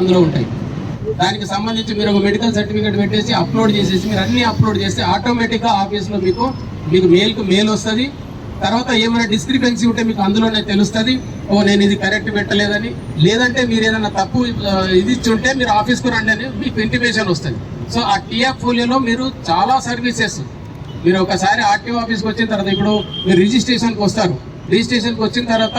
అందులో ఉంటాయి. దానికి సంబంధించి మీరు ఒక మెడికల్ సర్టిఫికేట్ పెట్టేసి అప్లోడ్ చేసేసి మీరు అన్ని అప్లోడ్ చేస్తే ఆటోమేటిక్గా ఆఫీస్లో మీకు మీకు మెయిల్కు మెయిల్ వస్తుంది. తర్వాత ఏమైనా డిస్క్రిపెన్సీ ఉంటే మీకు అందులోనే తెలుస్తుంది. ఓ నేను ఇది కరెక్ట్ పెట్టలేదని. లేదంటే మీరు ఏదైనా తప్పు ఇది ఇచ్చి ఉంటే మీరు ఆఫీస్కు రండి అని మీకు ఇంటిమేషన్ వస్తుంది. సో ఆ టీఆర్ ఫోలియోలో మీరు చాలా సర్వీసెస్ మీరు ఒకసారి ఆర్టీఓ ఆఫీస్కి వచ్చిన తర్వాత ఇప్పుడు మీరు రిజిస్ట్రేషన్కి వస్తారు. రిజిస్ట్రేషన్కి వచ్చిన తర్వాత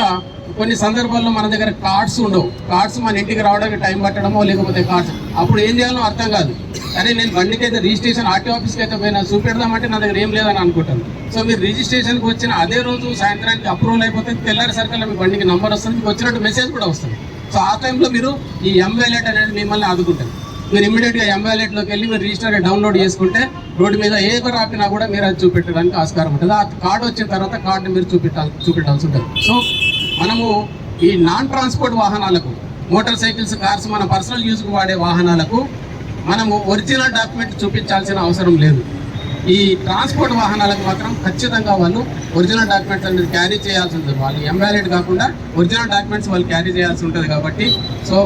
కొన్ని సందర్భాల్లో మన దగ్గర కార్డ్స్ ఉండవు. కార్డ్స్ మన ఇంటికి రావడానికి టైం పట్టడమో లేకపోతే కార్డ్స్. అప్పుడు ఏం చేయాలో అర్థం కాదు. అరే నేను బండికి అయితే రిజిస్ట్రేషన్ ఆర్టీ ఆఫీస్కి అయితే పోయినా చూపెడదామంటే నా దగ్గర ఏం లేదని అనుకుంటాను. సో మీరు రిజిస్ట్రేషన్కి వచ్చిన అదే రోజు సాయంత్రానికి అప్రూవల్ అయిపోతే తెల్లారి సర్కిల్లో మీ బండికి నంబర్ వస్తుంది మీకు వచ్చినట్టు మెసేజ్ కూడా వస్తుంది. సో ఆ టైంలో మీరు ఈ ఎంవైలెట్ అనేది మిమ్మల్ని ఆదుకుంటారు. మీరు ఇమీడియట్గా ఎంవైలెట్లోకి వెళ్ళి మీరు రిజిస్టర్ డౌన్లోడ్ చేసుకుంటే రోడ్డు మీద ఏ ఎవరు ఆపినా కూడా మీరు అది చూపెట్టడానికి ఆస్కారం ఉంటుంది. ఆ కార్డు వచ్చిన తర్వాత కార్డు మీరు చూపెట్టాలి చూపెట్టాల్సి ఉంటుంది. సో మనము ఈ నాన్ ట్రాన్స్పోర్ట్ వాహనాలకు మోటార్ సైకిల్స్ కార్స్ మన పర్సనల్ యూజ్కి వాడే వాహనాలకు మనము ఒరిజినల్ డాక్యుమెంట్ చూపించాల్సిన అవసరం లేదు. ఈ ట్రాన్స్పోర్ట్ వాహనాలకు మాత్రం ఖచ్చితంగా వాళ్ళు ఒరిజినల్ డాక్యుమెంట్స్ అనేది క్యారీ చేయాల్సి ఉంటుంది. వాళ్ళు ఎంవాలిడ్ కాకుండా ఒరిజినల్ డాక్యుమెంట్స్ వాళ్ళు క్యారీ చేయాల్సి ఉంటుంది కాబట్టి. సో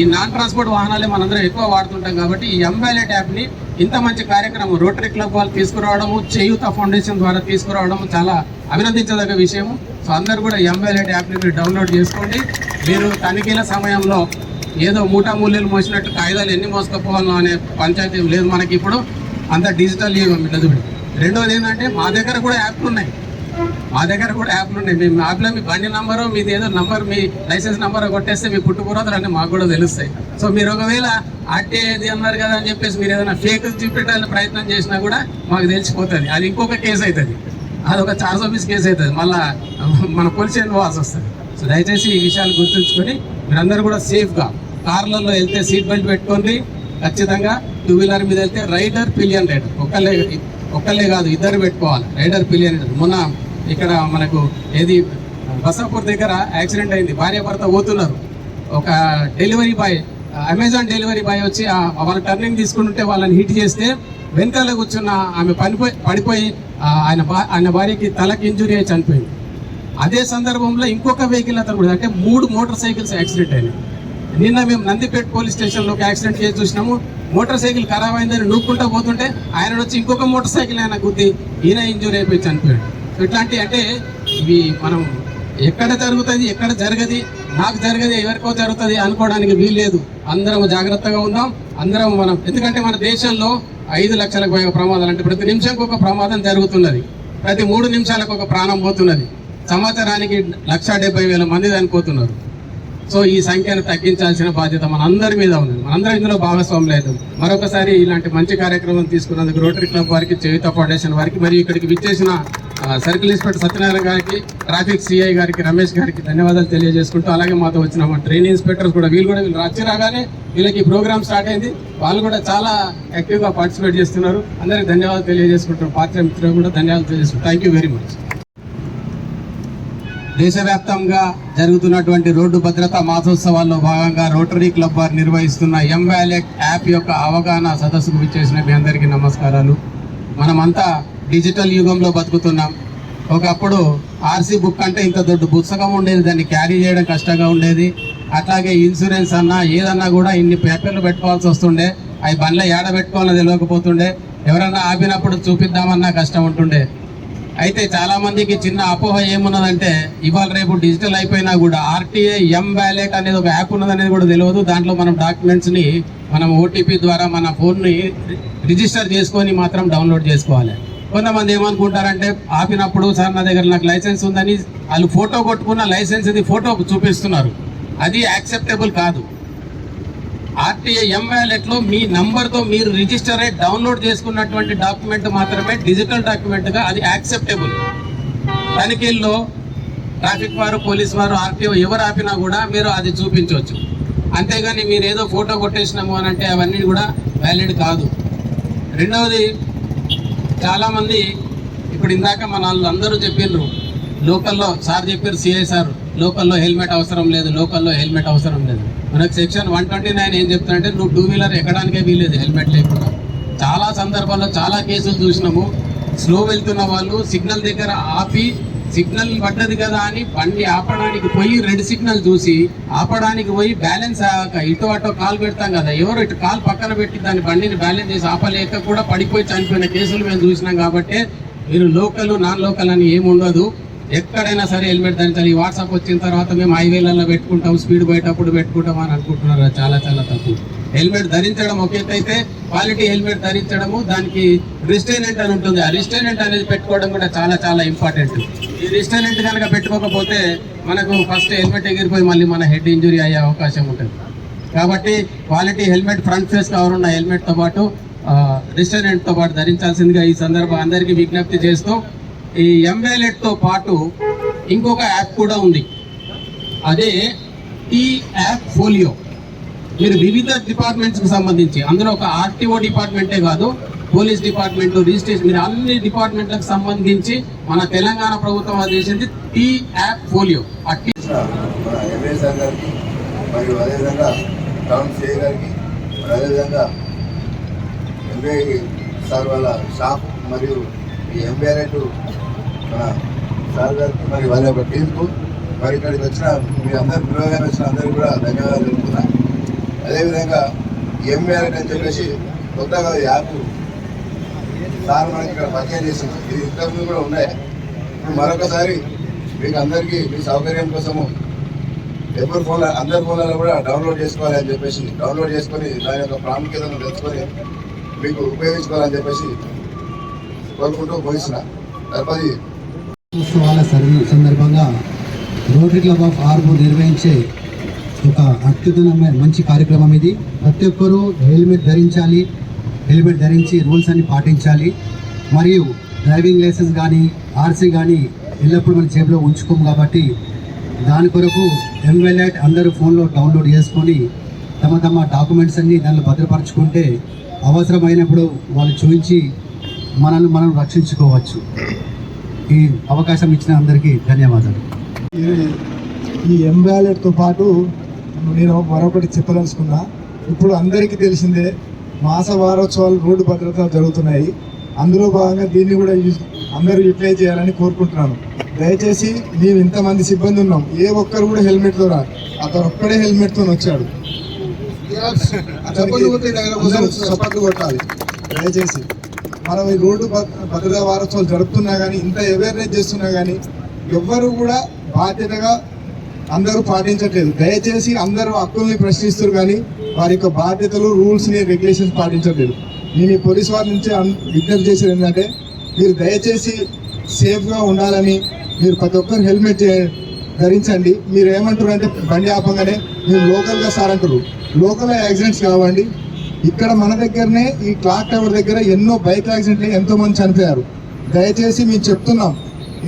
ఈ నాన్ ట్రాన్స్పోర్ట్ వాహనాలే మనందరం ఎక్కువ వాడుతుంటాం కాబట్టి ఈ ఎంవాలిడ్ యాప్ని ఇంత మంచి కార్యక్రమం రోటరీ క్లబ్ వాళ్ళు తీసుకురావడము చేయూత ఫౌండేషన్ ద్వారా తీసుకురావడము చాలా అభినందించదగ్గ విషయము. సో అందరు కూడా ఎంవాలిడ్ యాప్ని మీరు డౌన్లోడ్ చేసుకోండి. మీరు తనిఖీల సమయంలో ఏదో మూటా మూల్యలు మోసినట్టు కాగితాలు ఎన్ని మోసుకపోవాలో అనే పంచాయతీ లేదు మనకి ఇప్పుడు. అంత డిజిటల్ యుగం రెండవది ఏంటంటే మా దగ్గర కూడా యాప్లు ఉన్నాయి. మా దగ్గర కూడా యాప్లు ఉన్నాయి. మేము యాప్లో మీ బండి నంబరు మీది ఏదో నంబర్ మీ లైసెన్స్ నంబర్ కొట్టేస్తే మీ పుట్టుకురోతలు అన్నీ మాకు కూడా తెలుస్తాయి. సో మీరు ఒకవేళ ఆర్టీఐది అన్నారు కదా అని చెప్పేసి మీరు ఏదైనా ఫేక్ చూపెట్టాలని ప్రయత్నం చేసినా కూడా మాకు తెలిసిపోతుంది. అది ఇంకొక కేసు అవుతుంది అదొక చార్జ్ ఆఫీస్ కేసు అవుతుంది మళ్ళీ మన పోలీస్ పోవాల్సి వస్తుంది. సో దయచేసి ఈ విషయాలు గుర్తుంచుకొని మీరందరూ కూడా సేఫ్గా కార్లలో వెళ్తే సీట్ బెల్ట్ పెట్టుకోండి. ఖచ్చితంగా టూ వీలర్ మీద వెళ్తే రైడర్ పిలియన్ రైడర్ ఒక్కళ్ళే ఒక్కళ్ళే కాదు ఇద్దరు పెట్టుకోవాలి. రైడర్ పిలియన్ రైడర్ మొన్న ఇక్కడ మనకు ఏది బసాపూర్ దగ్గర యాక్సిడెంట్ అయింది. భార్య భర్త పోతున్నారు. ఒక delivery boy Amazon delivery boy వచ్చి వాళ్ళ టర్నింగ్ తీసుకుంటుంటే వాళ్ళని హిట్ చేస్తే వెనకాల కూర్చున్న ఆమె పడిపోయి పడిపోయి ఆయన ఆయన భార్యకి తలకి ఇంజురీ అయి చనిపోయింది. అదే సందర్భంలో ఇంకొక వెహికల్ అతను కూడా అంటే మూడు మోటార్ సైకిల్స్ యాక్సిడెంట్ అయినాయి. నిన్న మేము నందిపేట పోలీస్ స్టేషన్లో ఒక యాక్సిడెంట్ కేసు చూసినాము. మోటార్ సైకిల్ ఖరాబ్ అయిందని నూక్కుంటా పోతుంటే ఆయన వచ్చి ఇంకొక మోటార్ సైకిల్ ఆయన గుద్ది ఈయన ఇంజూరీ అయిపోయి చనిపోయాడు. సో ఇట్లాంటి అంటే ఇవి మనం ఎక్కడ జరుగుతుంది ఎక్కడ జరగది నాకు జరగది ఎవరికో జరుగుతుంది అనుకోవడానికి వీల్లేదు. అందరం జాగ్రత్తగా ఉందాం. అందరం మనం ఎందుకంటే మన దేశంలో ఐదు లక్షలకు పైగా ప్రమాదాలు అంటే ప్రతి నిమిషంకి ఒక ప్రమాదం జరుగుతున్నది. ప్రతి మూడు నిమిషాలకు ఒక ప్రాణం పోతున్నది. సంవత్సరానికి లక్ష డెబ్బై వేల మంది చనిపోతున్నారు. సో ఈ సంఖ్యను తగ్గించాల్సిన బాధ్యత మన అందరి మీద ఉంది మనందరం ఇందులో భాగస్వామి లేదు మరొకసారి ఇలాంటి మంచి కార్యక్రమం తీసుకున్నందుకు రోటరీ క్లబ్ వారికి చేయుత ఫౌండేషన్ వారికి మరియు ఇక్కడికి విచ్చేసిన సర్కిల్ ఇన్స్పెక్టర్ సత్యనారాయణ గారికి ట్రాఫిక్ సిఐ గారికి రమేష్ గారికి ధన్యవాదాలు తెలియజేసుకుంటూ అలాగే మాతో వచ్చిన మా ట్రైనింగ్ ఇన్స్పెక్టర్స్ కూడా వీళ్ళు కూడా వీళ్ళు వచ్చి రాగానే వీళ్ళకి ప్రోగ్రామ్ స్టార్ట్ అయింది. వాళ్ళు కూడా చాలా యాక్టివ్గా పార్టిసిపేట్ చేస్తున్నారు. అందరికీ ధన్యవాదాలు తెలియజేసుకుంటున్నారు పాత్ర మిత్రులు కూడా ధన్యవాదాలు తెలియజేసుకుంటారు థ్యాంక్ యూ వెరీ మచ్ దేశవ్యాప్తంగా జరుగుతున్నటువంటి రోడ్డు భద్రతా మాసోత్సవాల్లో భాగంగా రోటరీ క్లబ్ వారు నిర్వహిస్తున్న ఎం వ్యాలెట్ యాప్ యొక్క అవగాహన సదస్సుకు విచ్చేసిన మీ అందరికీ నమస్కారాలు. మనమంతా డిజిటల్ యుగంలో బతుకుతున్నాం. ఒకప్పుడు ఆర్సీ బుక్ అంటే ఇంత దొడ్డు పుస్తకం ఉండేది దాన్ని క్యారీ చేయడం కష్టంగా ఉండేది. అట్లాగే ఇన్సూరెన్స్ అన్నా ఏదన్నా కూడా ఇన్ని పేపర్లు పెట్టుకోవాల్సి వస్తుండే. అవి బండ్ల ఏడ పెట్టుకోవాలని తెలియకపోతుండే. ఎవరన్నా ఆపినప్పుడు చూపిద్దామన్నా కష్టం ఉంటుండే. అయితే చాలామందికి చిన్న అపోహ ఏమున్నదంటే ఇవాళ రేపు డిజిటల్ అయిపోయినా కూడా ఆర్టీఏ ఎం వ్యాలెట్ అనేది ఒక యాప్ ఉన్నదనేది కూడా తెలియదు. దాంట్లో మనం డాక్యుమెంట్స్ని మనం ఓటీపీ ద్వారా మన ఫోన్ని రిజిస్టర్ చేసుకొని మాత్రం డౌన్లోడ్ చేసుకోవాలి. కొంతమంది ఏమనుకుంటారంటే ఆపినప్పుడు సార్ నా దగ్గర నాకు లైసెన్స్ ఉందని వాళ్ళు ఫోటో కొట్టుకున్న లైసెన్స్ ఇది ఫోటో చూపిస్తున్నారు. అది యాక్సెప్టబుల్ కాదు. ఆర్టీఐ ఎం వ్యాలెట్లో మీ నంబర్తో మీరు రిజిస్టర్ అయి డౌన్లోడ్ చేసుకున్నటువంటి డాక్యుమెంట్ మాత్రమే డిజిటల్ డాక్యుమెంట్గా అది యాక్సెప్టబుల్. తనిఖీల్లో ట్రాఫిక్ వారు పోలీస్ వారు ఆర్టీఓ ఎవరు ఆపినా కూడా మీరు అది చూపించవచ్చు. అంతేగాని మీరు ఏదో ఫోటో కొట్టేసినాము అని అంటే అవన్నీ కూడా వ్యాలిడ్ కాదు. రెండవది చాలామంది ఇప్పుడు ఇందాక మన వాళ్ళు అందరూ చెప్పిండ్రు లోకల్లో సార్ చెప్పారు సిఐ సార్. లోకల్లో హెల్మెట్ అవసరం లేదు లోకల్లో హెల్మెట్ అవసరం లేదు. మనకు సెక్షన్ వన్ ట్వంటీ నైన్ ఏం చెప్తానంటే నువ్వు టూ వీలర్ ఎక్కడానికే వీలేదు హెల్మెట్ లేకుండా. చాలా సందర్భాల్లో చాలా కేసులు చూసినాము. స్లో వెళ్తున్న వాళ్ళు సిగ్నల్ దగ్గర ఆపి సిగ్నల్ పడ్డది కదా అని బండి ఆపడానికి పోయి రెడ్ సిగ్నల్ చూసి ఆపడానికి పోయి బ్యాలెన్స్ ఆగాక ఇటు అటు కాల్ పెడతాం కదా ఎవరు ఇటు కాల్ పక్కన పెట్టి దాని బండిని బ్యాలెన్స్ చేసి ఆపలేక కూడా పడిపోయి చనిపోయిన కేసులు మేము చూసినాం కాబట్టి మీరు లోకల్ నాన్ లోకల్ అని ఏమి ఉండదు ఎక్కడైనా సరే హెల్మెట్ ధరించాలి. ఈ వాట్సాప్ వచ్చిన తర్వాత మేము హైవేలలో పెట్టుకుంటాం స్పీడ్ పోయేటప్పుడు పెట్టుకుంటాం అని అనుకుంటున్నారు. చాలా చాలా తప్పు. హెల్మెట్ ధరించడం ఒక అయితే క్వాలిటీ హెల్మెట్ ధరించడము దానికి రిస్టైనెంట్ అని ఉంటుంది. ఆ రిస్టైనెంట్ అనేది పెట్టుకోవడం కూడా చాలా చాలా ఇంపార్టెంట్. ఈ రిస్టైనెంట్ కనుక పెట్టుకోకపోతే మనకు ఫస్ట్ హెల్మెట్ ఎగిరిపోయి మళ్ళీ మన హెడ్ ఇంజురీ అయ్యే అవకాశం ఉంటుంది. కాబట్టి quality helmet front face cover ఉన్న హెల్మెట్తో పాటు రిస్టైనెంట్తో పాటు ధరించాల్సిందిగా ఈ సందర్భం అందరికీ విజ్ఞప్తి చేస్తూ ఈ ఎంవేలెట్తో పాటు ఇంకొక యాప్ కూడా ఉంది. అదే ఈ యాప్ ఫోలియో మీరు వివిధ డిపార్ట్మెంట్స్కి సంబంధించి అందులో ఒక ఆర్టీఓ డిపార్ట్మెంటే కాదు పోలీస్ డిపార్ట్మెంట్ రిజిస్ట్రేషన్ మీరు అన్ని డిపార్ట్మెంట్లకు సంబంధించి మన తెలంగాణ ప్రభుత్వం అది చేసింది టీ యాప్ ఫోలియో సార్ గారికి మరియు అదేవిధంగా టౌన్ సిఐ గారికి మరి అదేవిధంగా ఎంఏ సార్ వాళ్ళ షాప్ మరియు ఈ ఎంబీఆర్ఐటు సార్ గారికి మరి వాళ్ళ యొక్క టీంకు మరి ఇక్కడికి వచ్చిన మీ అందరి పిల్లలుగా వచ్చిన అందరికీ కూడా ధన్యవాదాలు తెలుపుతున్నా. అదేవిధంగా ఎంబీఆర్ఐట్ అని చెప్పేసి కొత్తగా యాప్ సార్ మనకి ఇక్కడ పరిచయం చేసింది. ఇది ఇంతకుముందు కూడా ఉన్నాయి. ఇప్పుడు మరొకసారి మీకు అందరికీ మీ సౌకర్యం కోసము ఎవరి ఫోన్ అందరి ఫోన్లలో కూడా డౌన్లోడ్ చేసుకోవాలి అని చెప్పేసి డౌన్లోడ్ చేసుకొని దాని యొక్క ప్రాముఖ్యతను తెలుసుకొని మీకు ఉపయోగించుకోవాలని చెప్పేసి కోరుకుంటూ పోయిస్తున్నా తర్వాత ఉత్సవాల సందర్భంగా రోటరీ క్లబ్ ఆఫ్ ఆర్మూర్ నిర్వహించే ఒక అత్యుత్తమైన మంచి కార్యక్రమం ఇది. ప్రతి ఒక్కరూ హెల్మెట్ ధరించాలి హెల్మెట్ ధరించి రూల్స్ అన్ని పాటించాలి. మరియు డ్రైవింగ్ లైసెన్స్ కానీ ఆర్సీ కానీ ఎల్లప్పుడూ మన జేబులో ఉంచుకోము కాబట్టి దాని కొరకు ఎంవెల్ఐట్ అందరూ ఫోన్లో డౌన్లోడ్ చేసుకొని తమ తమ డాక్యుమెంట్స్ అన్ని దానిలో భద్రపరచుకుంటే అవసరమైనప్పుడు వాళ్ళు చూపించి మనల్ని మనం రక్షించుకోవచ్చు. ఈ అవకాశం ఇచ్చిన అందరికీ ధన్యవాదాలు. ఈ- ఎంబ్యాలెట్తో పాటు నేను మరొకటి చెప్పదలుచుకున్నా. ఇప్పుడు అందరికీ తెలిసిందే మాస వారోత్సవాలు రోడ్డు భద్రత జరుగుతున్నాయి. అందులో భాగంగా దీన్ని కూడా యూజ్ అందరూ యూటిలైజ్ చేయాలని కోరుకుంటున్నాను. దయచేసి మేము ఇంతమంది సిబ్బంది ఉన్నాం. ఏ ఒక్కరు కూడా హెల్మెట్తో రా అతను ఒక్కడే హెల్మెట్తో వచ్చాడు. చప్పట్లు కొట్టాలి. దయచేసి. మనం ఈ రోడ్డు భద్ర- భద్రతా వారోత్సవాలు జరుపుతున్నా కానీ ఇంత అవేర్నెస్ చేస్తున్నా కానీ ఎవ్వరు కూడా బాధ్యతగా అందరూ పాటించట్లేదు. దయచేసి అందరూ హక్కుల్ని ప్రశ్నిస్తారు కానీ వారి యొక్క బాధ్యతలు రూల్స్ని రెగ్యులేషన్స్ పాటించట్లేదు. నేను ఈ పోలీస్ వారి నుంచి అన్- విజ్ఞప్తి చేసేది ఏంటంటే మీరు దయచేసి సేఫ్గా ఉండాలని మీరు ప్రతి ఒక్కరు హెల్మెట్ ధరించండి. మీరు ఏమంటారు అంటే బండి ఆపంగానే మీరు లోకల్గా సార్ అంటారు లోకల్ యాక్సిడెంట్స్ కావండి. ఇక్కడ మన దగ్గరనే ఈ క్లాక్ టవర్ దగ్గర ఎన్నో బైక్ యాక్సిడెంట్లు ఎంతో మంది చనిపోయారు. దయచేసి మేము చెప్తున్నాం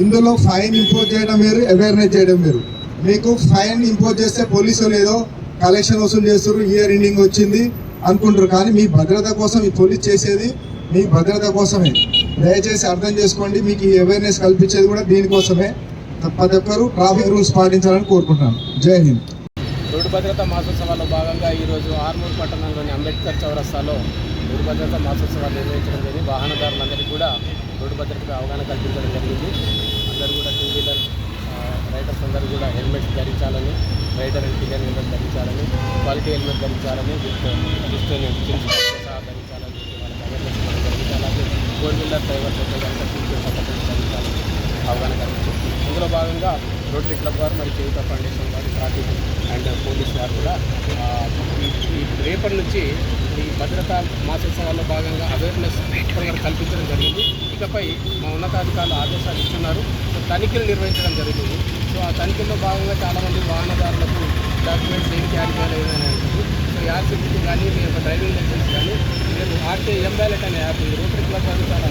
ఇందులో ఫైన్ ఇంపోజ్ చేయడం వేరు అవేర్నెస్ చేయడం వేరు. మీకు ఫైన్ ఇంపోజ్ చేస్తే పోలీసులు ఏదో కలెక్షన్ వసూలు చేస్తారు ఇయర్ ఎండింగ్ వచ్చింది అనుకుంటారు. కానీ మీ భద్రత కోసం ఈ పోలీస్ చేసేది మీ భద్రత కోసమే. దయచేసి అర్థం చేసుకోండి మీకు ఈ అవేర్నెస్ కల్పించేది కూడా దీనికోసమే. ప్రతి ఒక్కరు ట్రాఫిక్ రూల్స్ పాటించాలని కోరుకుంటున్నాను. జై హింద్. రోడ్డు భద్రతా మాసోత్సవాల్లో భాగంగా ఈరోజు ఆర్మూర్ పట్టణంలోని అంబేద్కర్ చౌరస్తాలో రోడ్డు భద్రతా మాసోత్సవాలు నిర్వహించడం జరిగింది. వాహనదారులందరికీ కూడా రోడ్డు భద్రతకు అవగాహన కల్పించడం జరిగింది. అందరూ కూడా టూ వీలర్ రైడర్స్ అందరూ కూడా హెల్మెట్ ధరించాలని రైడర్ అండ్ పిల్లర్ హెల్మెట్ ధరించాలని క్వాలిటీ హెల్మెట్ ధరించాలని విత్ సహా ధరించాలని చెప్పి వాళ్ళకి అవేర్నెస్ ఇవ్వడం జరిగింది అలాగే ఫోర్ వీలర్ డ్రైవర్స్ అయితే కనుక సీట్ ధరించాలని అవగాహన కల్పించారు. ఇందులో భాగంగా రోటరీ క్లబ్ వారు మరియు చేయుత ఫౌండేషన్ వారు ట్రాఫిక్ అండ్ పోలీస్ వారు కూడా ఈ- రేపటి నుంచి ఈ భద్రతా మాసోత్సవాల్లో భాగంగా అవేర్నెస్ ఇప్పటివరకు కల్పించడం జరిగింది. ఇకపై మా ఉన్నతాధికారులు ఆదేశాలు ఇస్తున్నారు. సో తనిఖీలు నిర్వహించడం జరుగుతుంది. సో ఆ తనిఖీల్లో భాగంగా చాలామంది వాహనదారులకు డాక్యుమెంట్స్ ఏం క్యారీ చేయలేదు అంటుంది సో ఈ కానీ మీ యొక్క డ్రైవింగ్ లైసెన్స్ కానీ మీరు ఆర్టీ ఎంబ్యాలెట్ అనే యాప్ ఉంది. రోటరీ క్లబ్ వారు చాలా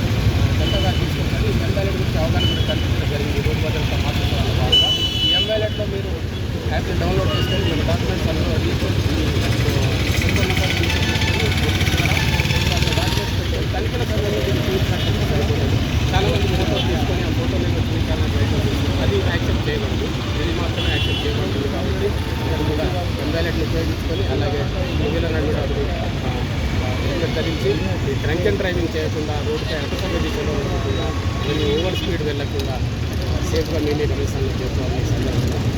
చక్కగా తీసుకుంటారు. ఈ ఎంబ్యాలెట్ గురించి అవగాహన కూడా కల్పించడం జరిగింది. రోడ్డు భద్రత మాసోత్సవాల భాగంగా. ఈ ఎంబ్యాలెట్లో మీరు యాప్ని డౌన్లోడ్ చేసుకొని మన డాక్యుమెంట్స్ అందులో రీసెర్చ్ తనిఖీల సమయంలో చాలా మంది ఫోటో తీసుకొని ఆ ఫోటో మీద చూపించాలని ప్రయత్నం అది యాక్సెప్ట్ చేయకూడదు ఇది మాత్రమే యాక్సెప్ట్ చేయకూడదు కాబట్టి ఇక్కడ కూడా ఎంబ్యాలెట్ని ఉపయోగించుకొని అలాగే మిగిలిన కూడా హెల్మెట్ ధరించి ఈ డ్రంక్ అండ్ డ్రైవింగ్ చేయకుండా రోడ్డుపై అటసంగ దిశలో ఉండకుండా ఓవర్ స్పీడ్ వెళ్ళకుండా సేఫ్గా మెయింటైన్ చేస్తానని చెప్తాను సందర్భంగా